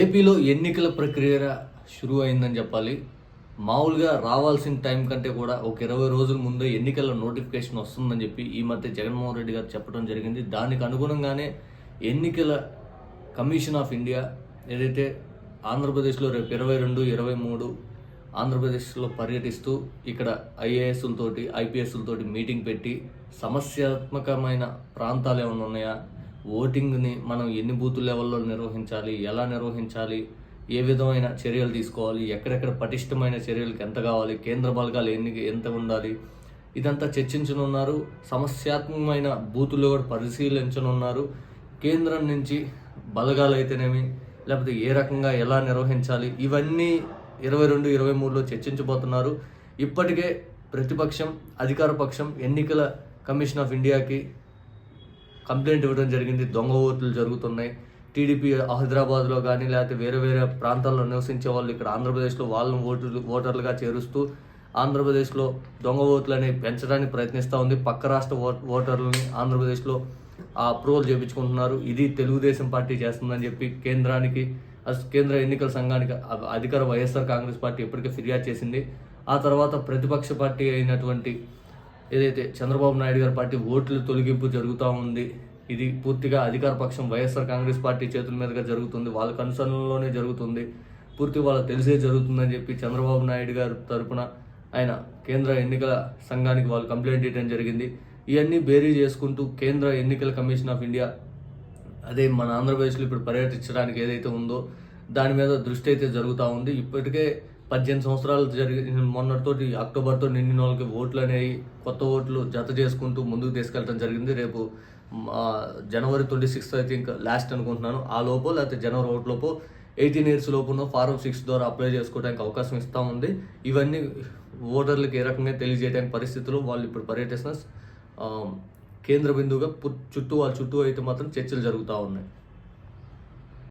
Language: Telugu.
ఏపీలో ఎన్నికల ప్రక్రియ షురు అయిందని చెప్పాలి. మామూలుగా రావాల్సిన టైం కంటే కూడా ఒక ఇరవై రోజుల ముందే ఎన్నికల నోటిఫికేషన్ వస్తుందని చెప్పి ఈ మధ్య జగన్మోహన్ రెడ్డి గారు చెప్పడం జరిగింది. దానికి అనుగుణంగానే ఎన్నికల కమిషన్ ఆఫ్ ఇండియా ఏదైతే ఆంధ్రప్రదేశ్లో రేపు ఇరవై రెండు ఇరవై మూడు ఆంధ్రప్రదేశ్లో పర్యటిస్తూ ఇక్కడ ఐఏఎస్లతోటి ఐపీఎస్లతోటి మీటింగ్ పెట్టి సమస్యాత్మకమైన ప్రాంతాలు ఏమైనా ఉన్నాయా? ఓటింగ్ని మనం ఎన్ని బూత్ లెవెల్లో నిర్వహించాలి ఎలా నిర్వహించాలి ఏ విధమైన చర్యలు తీసుకోవాలి ఎక్కడెక్కడ పటిష్టమైన చర్యలకు ఎంత కావాలి కేంద్ర బలగాలు ఎన్ని ఎంత ఉండాలి ఇదంతా చర్చించనున్నారు. సమస్యాత్మకమైన బూతులు కూడా పరిశీలించనున్నారు. కేంద్రం నుంచి బలగాలు అయితేనేమి లేకపోతే ఏ రకంగా ఎలా నిర్వహించాలి ఇవన్నీ ఇరవై రెండు ఇరవై మూడులో చర్చించబోతున్నారు. ఇప్పటికే ప్రతిపక్షం అధికార పక్షం ఎన్నికల కమిషన్ ఆఫ్ ఇండియాకి కంప్లైంట్ ఇవ్వడం జరిగింది. దొంగ ఓట్లు జరుగుతున్నాయి. టీడీపీ హైదరాబాద్లో కానీ లేకపోతే వేరే వేరే ప్రాంతాల్లో నివసించే వాళ్ళు ఇక్కడ ఆంధ్రప్రదేశ్లో వాళ్ళని ఓటర్లు ఓటర్లుగా చేరుస్తూ ఆంధ్రప్రదేశ్లో దొంగ ఓట్లని పెంచడానికి ప్రయత్నిస్తూ ఉంది. పక్క రాష్ట్ర ఓ ఓటర్లని ఆంధ్రప్రదేశ్లో అప్రూవల్ చేయించుకుంటున్నారు ఇది తెలుగుదేశం పార్టీ చేస్తుందని చెప్పి కేంద్రానికి కేంద్ర ఎన్నికల సంఘానికి అ- అధికార వైఎస్ఆర్ కాంగ్రెస్ పార్టీ ఇప్పటికే ఫిర్యాదు చేసింది. ఆ తర్వాత ప్రతిపక్ష పార్టీ అయినటువంటి ఏదైతే చంద్రబాబు నాయుడు గారి పార్టీ ఓట్ల తొలగింపు జరుగుతూ ఉంది ఇది పూర్తిగా అధికార పక్షం వైఎస్ఆర్ కాంగ్రెస్ పార్టీ చేతుల మీదుగా జరుగుతుంది వాళ్ళ కన్సర్న్లోనే జరుగుతుంది పూర్తి వాళ్ళకి తెలిసే జరుగుతుందని చెప్పి చంద్రబాబు నాయుడు గారి తరపున ఆయన కేంద్ర ఎన్నికల సంఘానికి వాళ్ళు కంప్లైంట్ ఇవ్వడం జరిగింది. ఇవన్నీ బేరీ చేసుకుంటూ కేంద్ర ఎన్నికల కమిషన్ ఆఫ్ ఇండియా అదే మన ఆంధ్రప్రదేశ్లో ఇప్పుడు పర్యటించడానికి ఏదైతే ఉందో దాని మీద దృష్టి అయితే జరుగుతూ ఉంది. ఇప్పటికే పద్దెనిమిది సంవత్సరాలు జరిగి మొన్నటితోటి అక్టోబర్తో నిండిన వాళ్ళకి ఓట్లు అనేవి కొత్త ఓట్లు జత చేసుకుంటూ ముందుకు తీసుకెళ్ళడం జరిగింది. రేపు January twenty sixth I think last అనుకుంటున్నాను. ఆ లోపు లేకపోతే జనవరి ఒకటి లోపు ఎయిటీన్ ఇయర్స్ లోపునో ఫారం సిక్స్ ద్వారా అప్లై చేసుకోవడానికి అవకాశం ఇస్తూ ఉంది. ఇవన్నీ ఓటర్లకు ఏ రకంగా తెలియజేయడానికి పరిస్థితులు వాళ్ళు ఇప్పుడు పర్యటిస్తున్న కేంద్ర బిందువుగా చుట్టూ వాళ్ళ చుట్టూ అయితే మాత్రం చర్చలు జరుగుతూ ఉన్నాయి.